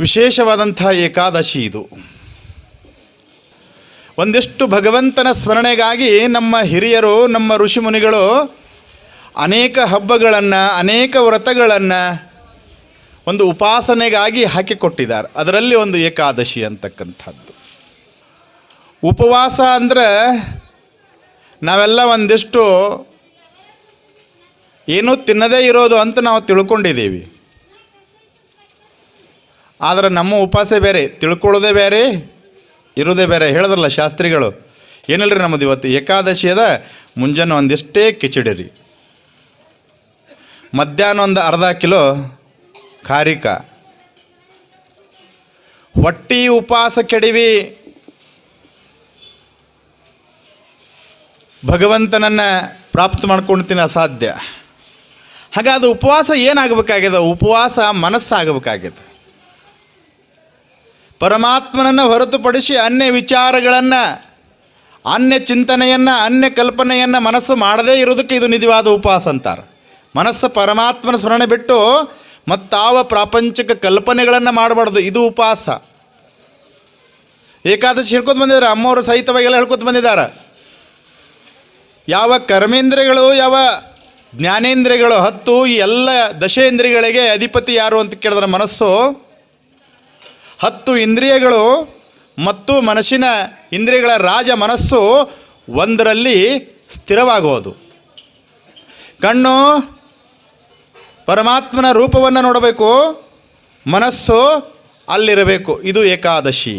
ವಿಶೇಷವಾದಂಥ ಏಕಾದಶಿ ಇದು. ಒಂದಿಷ್ಟು ಭಗವಂತನ ಸ್ಮರಣೆಗಾಗಿ ನಮ್ಮ ಹಿರಿಯರು, ನಮ್ಮ ಋಷಿಮುನಿಗಳು ಅನೇಕ ಹಬ್ಬಗಳನ್ನು, ಅನೇಕ ವ್ರತಗಳನ್ನು ಒಂದು ಉಪಾಸನೆಗಾಗಿ ಹಾಕಿಕೊಟ್ಟಿದ್ದಾರೆ. ಅದರಲ್ಲಿ ಒಂದು ಏಕಾದಶಿ ಅಂತಕ್ಕಂಥದ್ದು. ಉಪವಾಸ ಅಂದರೆ ನಾವೆಲ್ಲ ಒಂದಿಷ್ಟು ಏನೂ ತಿನ್ನದೇ ಇರೋದು ಅಂತ ನಾವು ತಿಳ್ಕೊಂಡಿದ್ದೀವಿ. ಆದರೆ ನಮ್ಮ ಉಪವಾಸ ಬೇರೆ, ತಿಳ್ಕೊಳ್ಳೋದೇ ಬೇರೆ, ಇರೋದೇ ಬೇರೆ. ಹೇಳಿದ್ರಲ್ಲ ಶಾಸ್ತ್ರಿಗಳು ಏನಿಲ್ಲರಿ ನಮ್ಮದು ಇವತ್ತು? ಏಕಾದಶಿ ಅದ, ಮುಂಜಾನೆ ಒಂದಿಷ್ಟೇ ಕಿಚಡಿ ರೀ. ಮಧ್ಯಾಹ್ನ ಒಂದು ಅರ್ಧ ಕಿಲೋ ಖಾರಿಕ. ಹೊಟ್ಟಿ ಉಪವಾಸ ಕೆಡಿವಿ. ಭಗವಂತನನ್ನು ಪ್ರಾಪ್ತ ಮಾಡ್ಕೊಳ್ತೀನಿ ಅಸಾಧ್ಯ. ಹಾಗಾದ ಉಪವಾಸ ಏನಾಗಬೇಕಾಗಿದೆ ಉಪವಾಸ ಮನಸ್ಸಾಗಬೇಕಾಗಿದೆ ಪರಮಾತ್ಮನನ್ನು ಹೊರತುಪಡಿಸಿ ಅನ್ಯ ವಿಚಾರಗಳನ್ನು, ಅನ್ಯ ಚಿಂತನೆಯನ್ನು, ಅನ್ಯ ಕಲ್ಪನೆಯನ್ನು ಮನಸ್ಸು ಮಾಡದೇ ಇರೋದಕ್ಕೆ ಇದು ನಿಜವಾದ ಉಪವಾಸ ಅಂತಾರೆ. ಮನಸ್ಸು ಪರಮಾತ್ಮನ ಸ್ಮರಣೆ ಬಿಟ್ಟು ಮತ್ತಾವ ಪ್ರಾಪಂಚಿಕ ಕಲ್ಪನೆಗಳನ್ನು ಮಾಡಬಾರ್ದು. ಇದು ಉಪವಾಸ. ಏಕಾದಶಿ ಹೇಳ್ಕೊತ ಬಂದಿದ್ದಾರೆ, ಅಮ್ಮವರು ಸಹಿತವಾಗೆಲ್ಲ ಹೇಳ್ಕೊತ ಬಂದಿದ್ದಾರೆ. ಯಾವ ಕರ್ಮೇಂದ್ರಿಯಗಳು, ಯಾವ ಜ್ಞಾನೇಂದ್ರಿಯಗಳು ಹತ್ತು, ಈ ಎಲ್ಲ ದಶೇಂದ್ರಿಯಗಳಿಗೆ ಅಧಿಪತಿ ಯಾರು ಅಂತ ಕೇಳಿದ್ರೆ ಮನಸ್ಸು ಹತ್ತು ಇಂದ್ರಿಯಗಳು ಮತ್ತು ಮನಸ್ಸಿನ ಇಂದ್ರಿಯಗಳ ರಾಜ ಮನಸ್ಸು ಒಂದರಲ್ಲಿ ಸ್ಥಿರವಾಗುವುದು. ಕಣ್ಣು ಪರಮಾತ್ಮನ ರೂಪವನ್ನು ನೋಡಬೇಕು, ಮನಸ್ಸು ಅಲ್ಲಿರಬೇಕು, ಇದು ಏಕಾದಶಿ.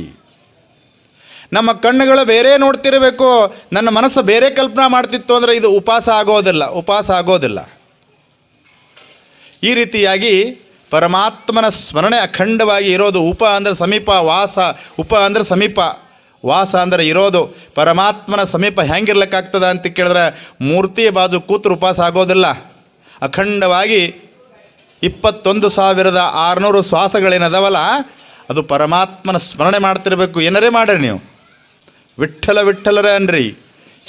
ನಮ್ಮ ಕಣ್ಣುಗಳು ಬೇರೆ ನೋಡ್ತಿರಬೇಕು, ನನ್ನ ಮನಸ್ಸು ಬೇರೆ ಕಲ್ಪನಾ ಮಾಡ್ತಿತ್ತು ಅಂದರೆ ಇದು ಉಪವಾಸ ಆಗೋದಿಲ್ಲ ಉಪವಾಸ ಆಗೋದಿಲ್ಲ. ಈ ರೀತಿಯಾಗಿ ಪರಮಾತ್ಮನ ಸ್ಮರಣೆ ಅಖಂಡವಾಗಿ ಇರೋದು ಉಪ ಅಂದರೆ ಸಮೀಪ, ವಾಸ, ಉಪ ಅಂದರೆ ಸಮೀಪ, ವಾಸ ಅಂದರೆ ಇರೋದು. ಪರಮಾತ್ಮನ ಸಮೀಪ ಹೆಂಗಿರ್ಲಿಕ್ಕಾಗ್ತದ ಅಂತ ಕೇಳಿದ್ರೆ ಮೂರ್ತಿ ಬಾಜು ಕೂತ್ರು ಉಪವಾಸ ಆಗೋದಿಲ್ಲ. ಅಖಂಡವಾಗಿ ಇಪ್ಪತ್ತೊಂದು ಸಾವಿರದ ಆರುನೂರು ಶ್ವಾಸಗಳೇನದವಲ್ಲ, ಅದು ಪರಮಾತ್ಮನ ಸ್ಮರಣೆ ಮಾಡ್ತಿರಬೇಕು. ಏನರೇ ಮಾಡ್ರಿ ನೀವು. ವಿಠಲ ವಿಠಲರೇ ಅನ್ರಿ.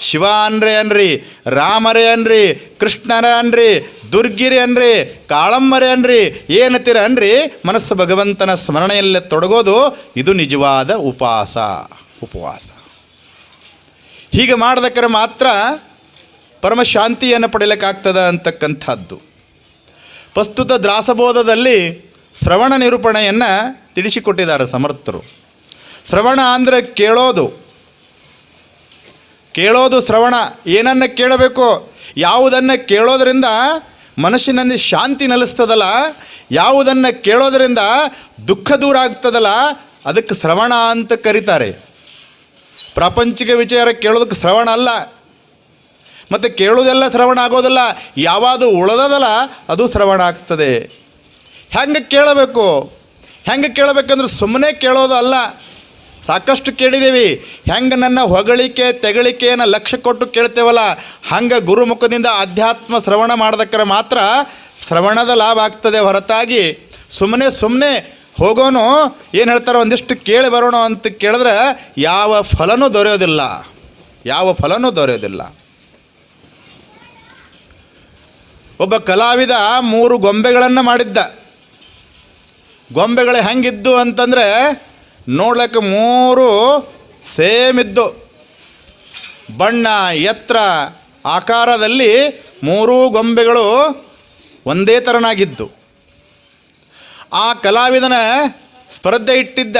ಶಿವ ಅನ್ರಿ ಅನ್ರಿ, ರಾಮರೇ ಅನ್ರಿ, ಕೃಷ್ಣರ ಅನ್ರಿ, ದುರ್ಗಿರಿ ಅನ್ರಿ, ಕಾಳಮ್ಮರೇ ಅನ್ರಿ, ಏನತ್ತೀರ ಅನ್ರಿ? ಮನಸ್ಸು ಭಗವಂತನ ಸ್ಮರಣೆಯಲ್ಲೇ ತೊಡಗೋದು ಇದು ನಿಜವಾದ ಉಪವಾಸ ಉಪವಾಸ. ಹೀಗೆ ಮಾಡ್ದಕ್ಕರೆ ಮಾತ್ರ ಪರಮಶಾಂತಿಯನ್ನು ಪಡೆಯಲಿಕ್ಕಾಗ್ತದ ಅಂತಕ್ಕಂಥದ್ದು. ಪ್ರಸ್ತುತ ದ್ರಾಸಬೋಧದಲ್ಲಿ ಶ್ರವಣ ನಿರೂಪಣೆಯನ್ನು ತಿಳಿಸಿಕೊಟ್ಟಿದ್ದಾರೆ ಸಮರ್ಥರು. ಶ್ರವಣ ಅಂದರೆ ಕೇಳೋದು ಕೇಳೋದು ಶ್ರವಣ. ಏನನ್ನು ಕೇಳಬೇಕು? ಯಾವುದನ್ನು ಕೇಳೋದರಿಂದ ಮನಸ್ಸಿನಲ್ಲಿ ಶಾಂತಿ ನೆಲೆಸ್ತದಲ್ಲ? ಯಾವುದನ್ನು ಕೇಳೋದರಿಂದ ದುಃಖ ದೂರ ಆಗ್ತದಲ್ಲ? ಅದಕ್ಕೆ ಶ್ರವಣ ಅಂತ ಕರೀತಾರೆ. ಪ್ರಾಪಂಚಿಕ ವಿಚಾರ ಕೇಳೋದಕ್ಕೆ ಶ್ರವಣ ಅಲ್ಲ. ಮತ್ತು ಕೇಳೋದೆಲ್ಲ ಶ್ರವಣ ಆಗೋದಲ್ಲ? ಯಾವುದು ಉಳದದಲ್ಲ, ಅದು ಶ್ರವಣ ಆಗ್ತದೆ. ಹೆಂಗೆ ಕೇಳಬೇಕು? ಹೆಂಗೆ ಕೇಳಬೇಕಂದ್ರೆ ಸುಮ್ಮನೆ ಕೇಳೋದು ಅಲ್ಲ. ಸಾಕಷ್ಟು ಕೇಳಿದ್ದೀವಿ ಹೆಂಗೆ ನನ್ನ ಹೊಗಳಿಕೆ, ತೆಗಳಿಕೆಯನ್ನು ಲಕ್ಷ್ಯ ಕೊಟ್ಟು ಕೇಳ್ತೇವಲ್ಲ, ಹಂಗೆ ಗುರುಮುಖದಿಂದ ಅಧ್ಯಾತ್ಮ ಶ್ರವಣ ಮಾಡಿದಕ್ಕರೆ ಮಾತ್ರ ಶ್ರವಣದ ಲಾಭ ಆಗ್ತದೆ ಹೊರತಾಗಿ. ಸುಮ್ಮನೆ ಸುಮ್ಮನೆ ಹೋಗೋನು, ಏನು ಹೇಳ್ತಾರೆ ಒಂದಿಷ್ಟು ಕೇಳಿ ಬರೋಣ ಅಂತ ಕೇಳಿದ್ರೆ ಯಾವ ಫಲನೂ ದೊರೆಯೋದಿಲ್ಲ. ಯಾವ ಫಲನೂ ದೊರೆಯೋದಿಲ್ಲ. ಒಬ್ಬ ಕಲಾವಿದ ಮೂರು ಗೊಂಬೆಗಳನ್ನು ಮಾಡಿದ್ದ. ಗೊಂಬೆಗಳು ಹೆಂಗಿದ್ದು ಅಂತಂದರೆ ನೋಡ್ಲಿಕ್ಕೆ ಮೂರು ಸೇಮ್ ಇದ್ದು ಬಣ್ಣ ಎತ್ತರ ಆಕಾರದಲ್ಲಿ ಮೂರೂ ಗೊಂಬೆಗಳು ಒಂದೇ ಥರನಾಗಿದ್ದು ಆ ಕಲಾವಿದನ ಸ್ಪರ್ಧೆ ಇಟ್ಟಿದ್ದ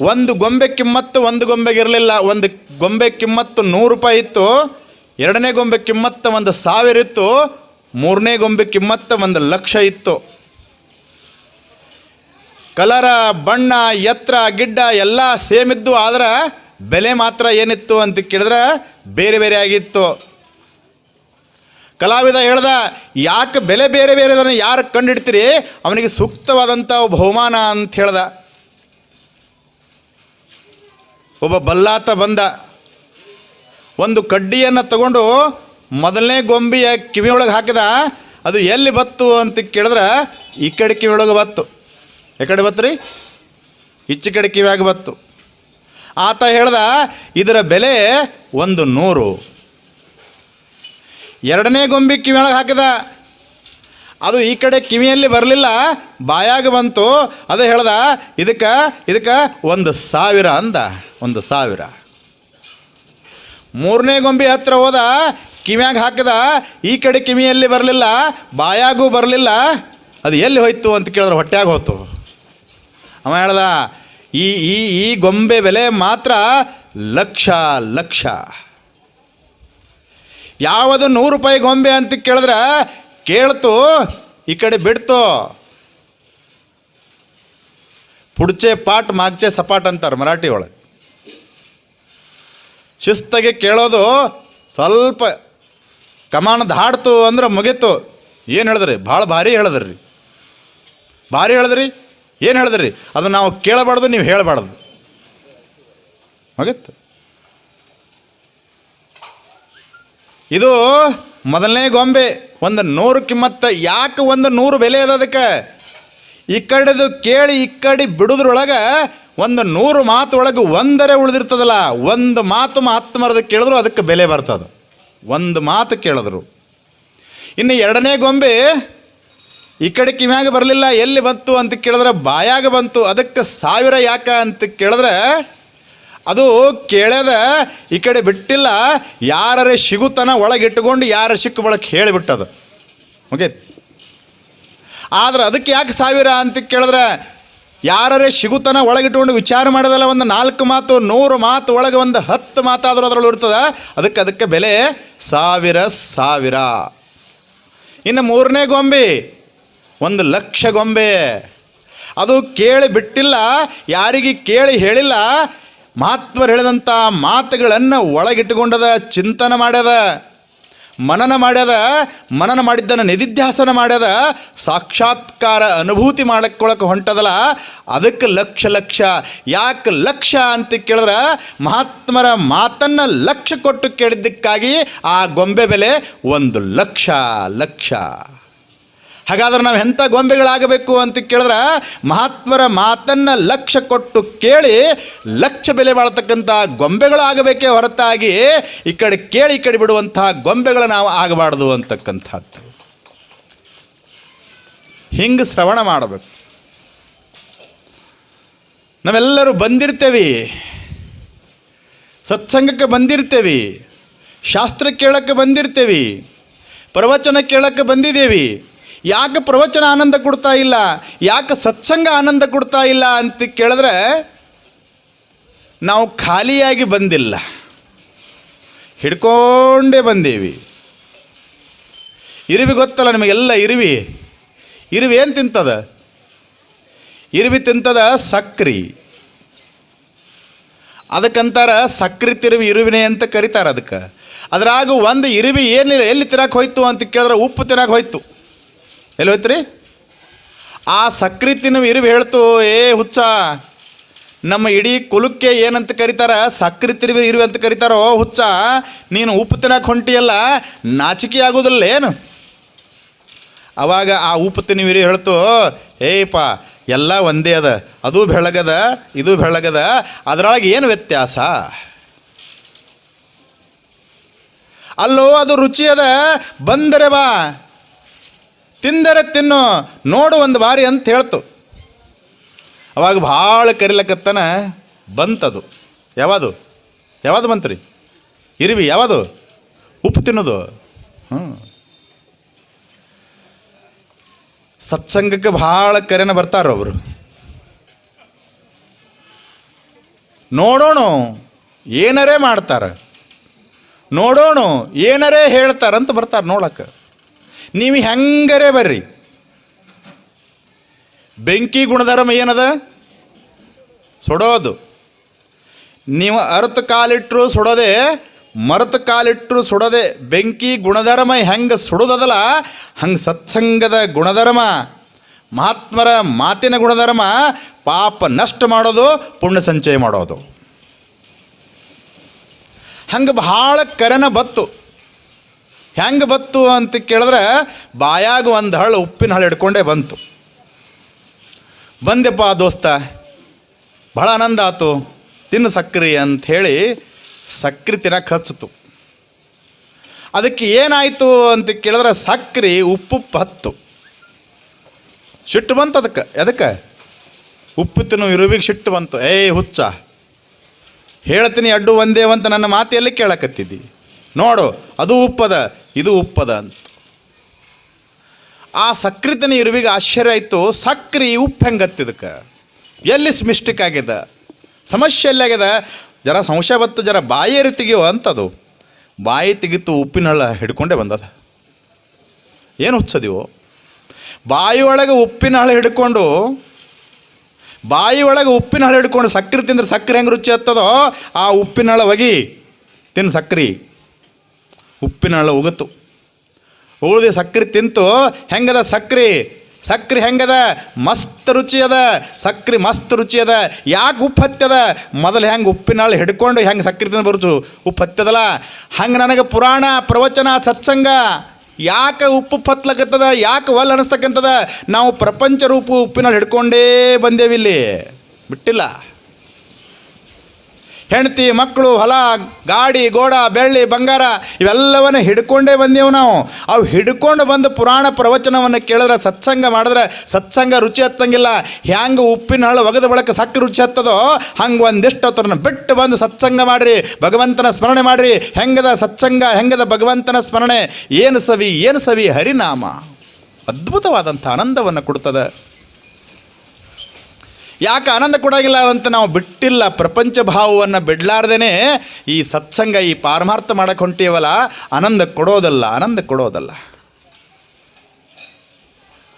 ಒಂದು ಗೊಂಬೆ ಕಿಮ್ಮತ್ತು ಒಂದು ಗೊಂಬೆಗಿರಲಿಲ್ಲ ಒಂದು ಗೊಂಬೆ ಕಿಮ್ಮತ್ತು ನೂರು ರೂಪಾಯಿ ಇತ್ತು. ಎರಡನೇ ಗೊಂಬೆ ಕಿಮ್ಮತ್ತು ಒಂದು ಸಾವಿರ ಇತ್ತು. ಮೂರನೇ ಗೊಂಬೆ ಕಿಮ್ಮತ್ತು ಒಂದು ಲಕ್ಷ ಇತ್ತು. ಕಲರ, ಬಣ್ಣ, ಎತ್ತರ, ಗಿಡ್ಡ ಎಲ್ಲ ಸೇಮ್ ಇದ್ದು ಆದ್ರೆ ಬೆಲೆ ಮಾತ್ರ ಏನಿತ್ತು ಅಂತ ಕೇಳಿದ್ರೆ ಬೇರೆ ಬೇರೆ ಆಗಿತ್ತು. ಕಲಾವಿದ ಹೇಳ್ದ, ಯಾಕೆ ಬೆಲೆ ಬೇರೆ ಬೇರೆ ಅದನ್ನು ಯಾರು ಕಂಡಿಡ್ತೀರಿ? ಅವನಿಗೆ ಸೂಕ್ತವಾದಂಥ ಬಹುಮಾನ ಅಂತ ಹೇಳ್ದ. ಒಬ್ಬ ಬಲ್ಲಾತ ಬಂದ. ಒಂದು ಕಡ್ಡಿಯನ್ನು ತಗೊಂಡು ಮೊದಲನೇ ಗೊಂಬಿಯ ಕಿವಿಯೊಳಗೆ ಹಾಕಿದ. ಅದು ಎಲ್ಲಿ ಬತ್ತು ಅಂತ ಕೇಳಿದ್ರೆ ಈ ಕಡೆ ಕಿವಿಯೊಳಗೆ ಬತ್ತು. ಈ ಕಡೆ ಬತ್ತು ರೀ ಹೆಚ್ಚು ಕಡೆ ಕಿವಿಯಾಗ ಬತ್ತು. ಆತ ಹೇಳ್ದ, ಇದರ ಬೆಲೆ ಒಂದು ನೂರು. ಎರಡನೇ ಗೊಂಬೆ ಕಿವಿಯೊಳಗೆ ಹಾಕಿದ. ಅದು ಈ ಕಡೆ ಕಿವಿಯಲ್ಲಿ ಬರಲಿಲ್ಲ, ಬಾಯಾಗ ಬಂತು. ಅದು ಹೇಳ್ದ, ಇದಕ್ಕೆ ಇದಕ್ಕೆ ಒಂದು ಸಾವಿರ ಅಂದ, ಒಂದು ಸಾವಿರ. ಮೂರನೇ ಗೊಂಬೆ ಹತ್ರ ಹೋದ, ಕಿವ್ಯಾಗ ಹಾಕಿದ, ಈ ಕಡೆ ಕಿವಿಯಲ್ಲಿ ಬರಲಿಲ್ಲ, ಬಾಯಾಗೂ ಬರಲಿಲ್ಲ. ಅದು ಎಲ್ಲಿ ಹೋಯ್ತು ಅಂತ ಕೇಳಿದ್ರೆ ಹೊಟ್ಯಾಗ ಹೋಯ್ತು ಅವ ಹೇಳ್ದ, ಈ ಈ ಈ ಗೊಂಬೆ ಬೆಲೆ ಮಾತ್ರ ಲಕ್ಷ ಲಕ್ಷ. ಯಾವುದು ನೂರು ರೂಪಾಯಿ ಗೊಂಬೆ ಅಂತ ಕೇಳಿದ್ರೆ ಕೇಳ್ತು, ಈ ಕಡೆ ಬಿಡ್ತು. ಪುಡ್ಚೆ ಪಾಟ್, ಮಾಗ್ಚೆ ಸಪಾಟ್ ಅಂತಾರೆ ಮರಾಠಿ ಒಳಗೆ. ಶಿಸ್ತಾಗಿ ಕೇಳೋದು ಸ್ವಲ್ಪ ಕಮಾನ ದಾಡ್ತು ಅಂದ್ರೆ ಮುಗೀತು. ಏನು ಹೇಳಿದ್ರಿ? ಭಾಳ ಭಾರಿ ಹೇಳಿದ್ರಿ. ಭಾರಿ ಹೇಳಿದ್ರಿ? ಏನು ಹೇಳಿದ್ರಿ? ಅದು ನಾವು ಕೇಳಬಾರ್ದು, ನೀವು ಹೇಳಬಾರ್ದು. ಹೋಗಿತ್ತು ಇದು ಮೊದಲನೇ ಗೊಂಬೆ, ಒಂದು ನೂರು ಕಿಮ್ಮತ್ತ ಯಾಕೆ ಒಂದು ನೂರು ಬೆಲೆ ಅದ ಅದಕ್ಕೆ? ಈ ಕಡೆದು ಕೇಳಿ, ಈ ಕಡೆ ಬಿಡುದ್ರೊಳಗೆ ಒಂದು ನೂರು ಮಾತು ಒಳಗೆ ಒಂದರೆ ಉಳಿದಿರ್ತದಲ್ಲ, ಒಂದು ಮಾತು ಮಾತ್ಮರದ ಕೇಳಿದ್ರು ಅದಕ್ಕೆ ಬೆಲೆ ಬರ್ತದೆ. ಒಂದು ಮಾತು ಕೇಳಿದ್ರು. ಇನ್ನು ಎರಡನೇ ಗೊಂಬೆ ಈ ಕಡೆ ಕಿವ್ಯಾಗ ಬರಲಿಲ್ಲ, ಎಲ್ಲಿ ಬಂತು ಅಂತ ಕೇಳಿದ್ರೆ ಬಾಯಾಗ ಬಂತು. ಅದಕ್ಕೆ ಸಾವಿರ ಯಾಕ ಅಂತ ಕೇಳಿದ್ರೆ, ಅದು ಕೇಳದ ಈ ಕಡೆ ಬಿಟ್ಟಿಲ್ಲ, ಯಾರರೇ ಒಳಗೆ ಒಳಗಿಟ್ಟುಕೊಂಡು ಯಾರ ಸಿಕ್ಕ ಒಳಗೆ ಹೇಳಿಬಿಟ್ಟದು. ಓಕೆ ಆದ್ರೆ ಅದಕ್ಕೆ ಯಾಕೆ ಸಾವಿರ ಅಂತ ಕೇಳಿದ್ರೆ, ಯಾರರೇ ಸಿಗುತನ ಒಳಗಿಟ್ಕೊಂಡು ವಿಚಾರ ಮಾಡೋದಲ್ಲ ಒಂದು ನಾಲ್ಕು ಮಾತು, ನೂರು ಮಾತು ಒಳಗೆ ಒಂದು ಹತ್ತು ಮಾತಾದರೂ ಅದರಲ್ಲಿ ಇರ್ತದೆ. ಅದಕ್ಕೆ ಅದಕ್ಕೆ ಬೆಲೆ ಸಾವಿರ ಸಾವಿರ. ಇನ್ನು ಮೂರನೇ ಗೊಂಬೆ ಒಂದು ಲಕ್ಷ ಗೊಂಬೆ. ಅದು ಕೇಳಿ ಬಿಟ್ಟಿಲ್ಲ, ಯಾರಿಗೆ ಕೇಳಿ ಹೇಳಿಲ್ಲ, ಮಹಾತ್ಮರು ಹೇಳಿದಂಥ ಮಾತುಗಳನ್ನು ಒಳಗಿಟ್ಟುಕೊಂಡದ, ಚಿಂತನೆ ಮಾಡ್ಯದ, ಮನನ ಮಾಡ್ಯದ, ಮನನ ಮಾಡಿದ್ದನ್ನು ನಿಧಿಧ್ಯಾಸನ ಮಾಡ್ಯದ, ಸಾಕ್ಷಾತ್ಕಾರ ಅನುಭೂತಿ ಮಾಡಕ್ಕೊಳಕ್ಕೆ ಹೊಂಟದಲ್ಲ, ಅದಕ್ಕೆ ಲಕ್ಷ ಲಕ್ಷ. ಯಾಕೆ ಲಕ್ಷ ಅಂತ ಕೇಳಿದ್ರೆ, ಮಹಾತ್ಮರ ಮಾತನ್ನು ಲಕ್ಷ ಕೊಟ್ಟು ಕೇಳಿದ್ದಕ್ಕಾಗಿ ಆ ಗೊಂಬೆ ಬೆಲೆ ಒಂದು ಲಕ್ಷ ಲಕ್ಷ. ಹಾಗಾದ್ರೆ ನಾವು ಎಂಥ ಗೊಂಬೆಗಳಾಗಬೇಕು ಅಂತ ಕೇಳಿದ್ರೆ ಮಹಾತ್ಮರ ಮಾತನ್ನು ಲಕ್ಷ ಕೊಟ್ಟು ಕೇಳಿ ಲಕ್ಷ ಬೆಲೆ ಬಾಳ್ತಕ್ಕಂಥ ಗೊಂಬೆಗಳಾಗಬೇಕೇ ಹೊರತಾಗಿ ಈ ಕಡೆ ಕೇಳಿ ಈ ಕಡೆ ಬಿಡುವಂತಹ ಗೊಂಬೆಗಳು ನಾವು ಆಗಬಾರ್ದು ಅಂತಕ್ಕಂಥದ್ದು. ಹಿಂಗೆ ಶ್ರವಣ ಮಾಡಬೇಕು. ನಾವೆಲ್ಲರೂ ಬಂದಿರ್ತೇವೆ. ಸತ್ಸಂಗಕ್ಕೆ ಬಂದಿರ್ತೇವೆ. ಶಾಸ್ತ್ರ ಕೇಳಕ್ಕೆ ಬಂದಿರ್ತೇವೆ. ಪ್ರವಚನ ಕೇಳಕ್ಕೆ ಬಂದಿದ್ದೇವೆ. ಯಾಕೆ ಪ್ರವಚನ ಆನಂದ ಕೊಡ್ತಾ ಇಲ್ಲ? ಯಾಕೆ ಸತ್ಸಂಗ ಆನಂದ ಕೊಡ್ತಾ ಇಲ್ಲ ಅಂತ ಕೇಳಿದ್ರೆ, ನಾವು ಖಾಲಿಯಾಗಿ ಬಂದಿಲ್ಲ. ಹಿಡ್ಕೊಂಡೇ ಬಂದೀವಿ. ಇರುವಿ ಗೊತ್ತಲ್ಲ ನಿಮಗೆಲ್ಲ ಇರುವಿ? ಇರುವಿ ಏನು ತಿಂತದ? ಇರುವಿ ತಿಂತದ ಸಕ್ರಿ. ಅದಕ್ಕಂತಾರ ಸಕ್ರಿ ತಿರುವಿ ಇರುವಿನೆ ಅಂತ ಕರೀತಾರೆ ಅದಕ್ಕೆ. ಅದ್ರಾಗ ಒಂದು ಇರುವಿ ಏನಿಲ್ಲ, ಎಲ್ಲಿ ತಿನ್ನಕ್ಕೆ ಹೋಯ್ತು ಅಂತ ಕೇಳಿದ್ರೆ ಉಪ್ಪು ತಿನ್ನಕ್ಕೆ ಹೋಯ್ತು. ಎಲ್ಲಿ ಹೋಯ್ತು ರೀ? ಆ ಸಕ್ರಿ ತಿನ್ನುವ ಇರುವಿ ಹೇಳ್ತು, ಏ ಹುಚ್ಚ, ನಮ್ಮ ಇಡೀ ಕುಲಕ್ಕೆ ಏನಂತ ಕರೀತಾರ? ಸಕ್ರಿ ತಿರುವಿ ಇರುವೆ ಅಂತ ಕರೀತಾರೋ ಹುಚ್ಚ, ನೀನು ಉಪ್ಪು ತಿನ್ನಕ್ಕೆ ಹೊಂಟಿಯಲ್ಲ ನಾಚಿಕೆ ಆಗೋದಿಲ್ಲ ಏನು? ಅವಾಗ ಆ ಉಪ್ಪು ತಿನ್ನುವಿರಿ ಹೇಳ್ತು, ಏಯಪ್ಪ, ಎಲ್ಲ ಒಂದೇ ಅದ. ಅದು ಬೆಳಗದ, ಇದು ಬೆಳಗದ, ಅದರೊಳಗೆ ಏನು ವ್ಯತ್ಯಾಸ? ಅಲ್ಲೋ, ಅದು ರುಚಿ ಅದ. ಬಂದರೆ ಬಾ. ತಿಂದರೆ ತಿನ್ನು, ನೋಡು ಒಂದು ಬಾರಿ ಅಂತ ಹೇಳ್ತು. ಅವಾಗ ಭಾಳ ಕರಿಲಕತ್ತನ ಬಂತದು. ಯಾವುದು? ಯಾವುದು ಬಂತ್ರಿ? ಇರಿವಿ ಯಾವುದು? ಉಪ್ಪು ತಿನ್ನೋದು? ಹ್ಞೂ. ಸತ್ಸಂಗಕ್ಕೆ ಭಾಳ ಕರೆನ ಬರ್ತಾರ ಅವರು. ನೋಡೋಣ, ಏನರೇ ಮಾಡ್ತಾರೆ. ನೋಡೋಣ, ಏನರೇ ಹೇಳ್ತಾರಂತ ಬರ್ತಾರೆ ನೋಡಕ್ಕೆ. ನೀವು ಹೆಂಗರೇ ಬರ್ರಿ? ಬೆಂಕಿ ಗುಣಧರ್ಮ ಏನದ? ಸುಡೋದು. ನೀವು ಅರ್ಥ ಕಾಲಿಟ್ಟರು ಸುಡದೆ ಮರತ ಕಾಲಿಟ್ಟರು ಸುಡದೆ, ಬೆಂಕಿ ಗುಣಧರ್ಮ ಹೆಂಗೆ ಸುಡೋದದಲ್ಲ, ಹಂಗೆ ಸತ್ಸಂಗದ ಗುಣಧರ್ಮ. ಮಹಾತ್ಮರ ಮಾತಿನ ಗುಣಧರ್ಮ, ಪಾಪ ನಷ್ಟ ಮಾಡೋದು, ಪುಣ್ಯ ಸಂಚಯ ಮಾಡೋದು. ಹಂಗೆ ಭಾಳ ಕರೆನ ಬತ್ತು. ಹೆಂಗೆ ಬತ್ತು ಅಂತ ಕೇಳಿದ್ರೆ ಬಾಯಾಗ ಒಂದು ಹಳ್ಳು ಉಪ್ಪಿನ ಹಳ್ಳು ಹಿಡ್ಕೊಂಡೇ ಬಂತು. ಬಂದೆಪ್ಪ ದೋಸ್ತ ಭಾಳ ಆನಂದ ಆತು. ತಿನ್ನು ಸಕ್ರಿ ಅಂಥೇಳಿ ಸಕ್ರಿ ತಿನ್ನಕ್ಕೆ ಹಚ್ಚಿತು. ಅದಕ್ಕೆ ಏನಾಯಿತು ಅಂತ ಕೇಳಿದ್ರೆ ಸಕ್ರಿ ಉಪ್ಪು ಹತ್ತು. ಸಿಟ್ಟು ಬಂತು ಅದಕ್ಕೆ, ಎದಕ್ಕೆ? ಉಪ್ಪು ತಿನ್ನು ಇರುವಿಗೆ ಸಿಟ್ಟು ಬಂತು. ಏಯ್ ಹುಚ್ಚ, ಹೇಳ್ತೀನಿ ಅಡ್ಡು ಒಂದೇ ಅಂತ ನನ್ನ ಮಾತೆಯಲ್ಲಿ ಕೇಳಕತ್ತಿದ್ದಿ. ನೋಡು, ಅದು ಉಪ್ಪದ ಇದು ಉಪ್ಪದ ಅಂತ. ಆ ಸಕ್ರಿತನ ಇರುವಿಗೆ ಆಶ್ಚರ್ಯ ಆಯಿತು. ಸಕ್ರಿ ಉಪ್ಪು ಹೆಂಗತ್ತಿದಕ್ಕೆ ಎಲ್ಲಿ ಮಿಸ್ಟೇಕ್ ಆಗಿದೆ? ಸಮಸ್ಯೆ ಎಲ್ಲಿ ಆಗ್ಯದ ಜರ ಸಂಶಯ ಬತ್ತು, ಜರ ಬಾಯಿಯರು ತೆಗಿಯೋ ಅಂತದು ಬಾಯಿ ತೆಗಿತು ಉಪ್ಪಿನ ಹಳ್ಳ ಹಿಡ್ಕೊಂಡೇ ಬಂದದ. ಏನು ಹುಚ್ಚದಿವು ಬಾಯಿ ಒಳಗೆ ಉಪ್ಪಿನ ಹಳ್ಳ ಹಿಡ್ಕೊಂಡು, ಬಾಯಿ ಒಳಗೆ ಉಪ್ಪಿನ ಹಳ್ಳ ಹಿಡ್ಕೊಂಡು ಸಕ್ಕರೆ ತಿಂದ್ರೆ ಸಕ್ಕರೆ ಹೆಂಗೆ ರುಚಿ ಹತ್ತದೋ ಆ ಉಪ್ಪಿನ ಹಳ್ಳ ಒಗಿ ತಿನ್ನು ಸಕ್ರೆ. ಉಪ್ಪಿನ ಹಳ್ಳ ಉಗತು ಉಳಿದು ಸಕ್ಕರೆ ತಿಂತು, ಹೆಂಗದ ಸಕ್ಕರೆ ಸಕ್ಕರೆ ಹೆಂಗದ? ಮಸ್ತ್ ರುಚಿ ಅದ. ಸಕ್ಕರೆ ಮಸ್ತ್ ರುಚಿ ಅದ. ಯಾಕೆ ಉಪ್ಪು ಹತ್ತದ ಮೊದಲು ಹೆಂಗೆ ಉಪ್ಪಿನಾಳು ಹಿಡ್ಕೊಂಡು ಹೆಂಗೆ ಸಕ್ಕರೆ ತಿಂದು ಬರುತ್ತು ಉಪ್ಪು ಹತ್ತದಲ್ಲ ಹಂಗೆ ನನಗೆ ಪುರಾಣ, ಪ್ರವಚನ, ಸತ್ಸಂಗ ಯಾಕೆ ಉಪ್ಪು ಪತ್ಲಕತ್ತದ? ಯಾಕೆ ಒಲ್ ಅನಿಸ್ತಕ್ಕಂಥದ? ನಾವು ಪ್ರಪಂಚ ರೂಪು ಉಪ್ಪಿನಾಳು ಹಿಡ್ಕೊಂಡೇ ಬಂದೇವಿಲ್ಲಿ. ಬಿಟ್ಟಿಲ್ಲ. ಹೆಂಡತಿ, ಮಕ್ಕಳು, ಹೊಲ, ಗಾಡಿ, ಗೋಡ, ಬೆಳ್ಳಿ, ಬಂಗಾರ, ಇವೆಲ್ಲವನ್ನು ಹಿಡ್ಕೊಂಡೇ ಬಂದೆವು ನಾವು. ಅವು ಹಿಡ್ಕೊಂಡು ಬಂದು ಪುರಾಣ ಪ್ರವಚನವನ್ನು ಕೇಳಿದ್ರೆ ಸತ್ಸಂಗ ಮಾಡಿದ್ರೆ ಸತ್ಸಂಗ ರುಚಿ ಹತ್ತಂಗಿಲ್ಲ. ಹ್ಯಾಂಗೆ ಉಪ್ಪಿನ ಹಳ್ಳ ಒಗದ ಬಳಕ ಸಕ್ಕ ರುಚಿ ಹತ್ತದೋ, ಹಂಗೆ ಒಂದಿಷ್ಟು ಹೊತ್ತರನ್ನ ಬಿಟ್ಟು ಬಂದು ಸತ್ಸಂಗ ಮಾಡಿರಿ, ಭಗವಂತನ ಸ್ಮರಣೆ ಮಾಡಿರಿ. ಹೆಂಗದ ಸತ್ಸಂಗ, ಹೆಂಗದ ಭಗವಂತನ ಸ್ಮರಣೆ? ಏನು ಸವಿ ಏನು ಸವಿ ಹರಿನಾಮ? ಅದ್ಭುತವಾದಂಥ ಆನಂದವನ್ನು ಕೊಡ್ತದೆ. ಯಾಕೆ ಆನಂದ ಕೊಡಾಗಿಲ್ಲ ಅಂತ ನಾವು ಬಿಟ್ಟಿಲ್ಲ. ಪ್ರಪಂಚ ಭಾವವನ್ನು ಬಿಡಲಾರ್ದೇ ಈ ಸತ್ಸಂಗ, ಈ ಪಾರಮಾರ್ಥ ಮಾಡಕ್ಕೆ ಹೊಂಟೀವಲ್ಲ. ಆನಂದ ಕೊಡೋದಲ್ಲ ಆನಂದ ಕೊಡೋದಲ್ಲ.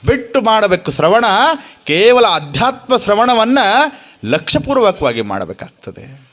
ಬಿಟ್ಟು ಮಾಡಬೇಕು ಶ್ರವಣ, ಕೇವಲ ಅಧ್ಯಾತ್ಮ ಶ್ರವಣವನ್ನು ಲಕ್ಷ್ಯಪೂರ್ವಕವಾಗಿ ಮಾಡಬೇಕಾಗ್ತದೆ.